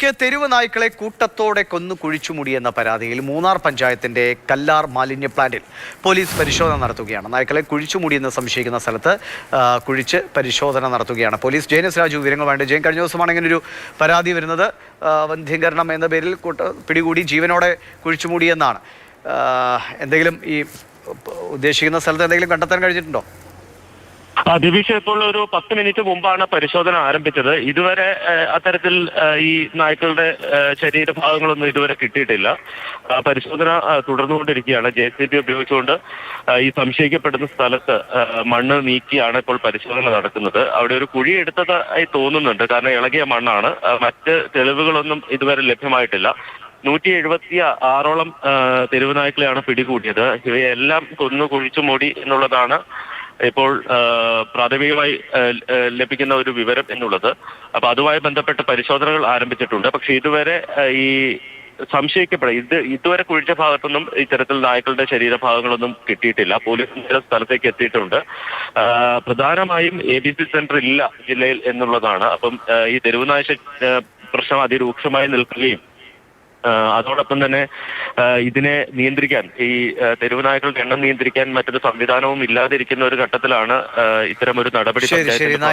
ഇതിലേക്ക് തെരുവ് നായ്ക്കളെ കൂട്ടത്തോടെ കൊന്നു കുഴിച്ചുമൂടിയെന്ന പരാതിയിൽ മൂന്നാർ പഞ്ചായത്തിന്റെ കല്ലാർ മാലിന്യ പ്ലാന്റിൽ പോലീസ് പരിശോധന നടത്തുകയാണ്. നായ്ക്കളെ കുഴിച്ചുമൂടിയെന്ന് സംശയിക്കുന്ന സ്ഥലത്ത് കുഴിച്ച് പരിശോധന നടത്തുകയാണ് പോലീസ്. ജയനസ് രാജു വിവരങ്ങൾ വേണ്ട. ജയൻ കഴിഞ്ഞ ദിവസമാണ് ഇങ്ങനെ ഒരു പരാതി വരുന്നത്. വന്ധ്യീകരണം എന്ന പേരിൽ കൂട്ട പിടികൂടി ജീവനോടെ കുഴിച്ചുമൂടിയെന്നാണ് എന്തെങ്കിലും ഈ ഉദ്ദേശിക്കുന്ന സ്ഥലത്ത് എന്തെങ്കിലും കണ്ടെത്താൻ കഴിഞ്ഞിട്ടുണ്ടോ? ദിവിഷ ഇപ്പോൾ ഒരു പത്ത് മിനിറ്റ് മുമ്പാണ് പരിശോധന ആരംഭിച്ചത്. ഇതുവരെ അത്തരത്തിൽ ഈ നായ്ക്കളുടെ ശരീരഭാഗങ്ങളൊന്നും ഇതുവരെ കിട്ടിയിട്ടില്ല. പരിശോധന തുടർന്നുകൊണ്ടിരിക്കുകയാണ്. ജെ സി ബി ഉപയോഗിച്ചുകൊണ്ട് ഈ സംശയിക്കപ്പെടുന്ന സ്ഥലത്ത് മണ്ണ് നീക്കിയാണ് ഇപ്പോൾ പരിശോധന നടക്കുന്നത്. അവിടെ ഒരു കുഴി എടുത്തതായി തോന്നുന്നുണ്ട്. കാരണം ഇളകിയ മണ്ണാണ്. മറ്റ് തെളിവുകളൊന്നും ഇതുവരെ ലഭ്യമായിട്ടില്ല. നൂറ്റി എഴുപത്തി ആറോളം തെരുവുനായ്ക്കളെയാണ് തെരുവ് നായ്ക്കളെയാണ് പിടികൂടിയത്. ഇവയെല്ലാം കൊന്നു കുഴിച്ചു മൂടി എന്നുള്ളതാണ് ഇപ്പോൾ പ്രാഥമികമായി ലഭിക്കുന്ന ഒരു വിവരം എന്നുള്ളത്. അപ്പൊ അതുമായി ബന്ധപ്പെട്ട പരിശോധനകൾ ആരംഭിച്ചിട്ടുണ്ട്. പക്ഷെ ഇതുവരെ ഈ സംശയിക്കപ്പെടും. ഇത് ഇതുവരെ കുഴിച്ച ഭാഗത്തൊന്നും ഇത്തരത്തിൽ നായ്ക്കളുടെ ശരീരഭാഗങ്ങളൊന്നും കിട്ടിയിട്ടില്ല. പോലീസ് നേരെ സ്ഥലത്തേക്ക് എത്തിയിട്ടുണ്ട്. പ്രധാനമായും എ ബി സി സെന്റർ ഇല്ല ജില്ലയിൽ എന്നുള്ളതാണ്. അപ്പം ഈ തെരുവുനാശ പ്രശ്നം അതിരൂക്ഷമായി നിൽക്കുകയും അതോടൊപ്പം തന്നെ ഇതിനെ നിയന്ത്രിക്കാൻ ഈ തെരുവ് നായ്ക്കളുടെ എണ്ണം നിയന്ത്രിക്കാൻ മറ്റൊരു സംവിധാനവും ഇല്ലാതിരിക്കുന്ന ഒരു ഘട്ടത്തിലാണ് ഇത്തരം ഒരു നടപടി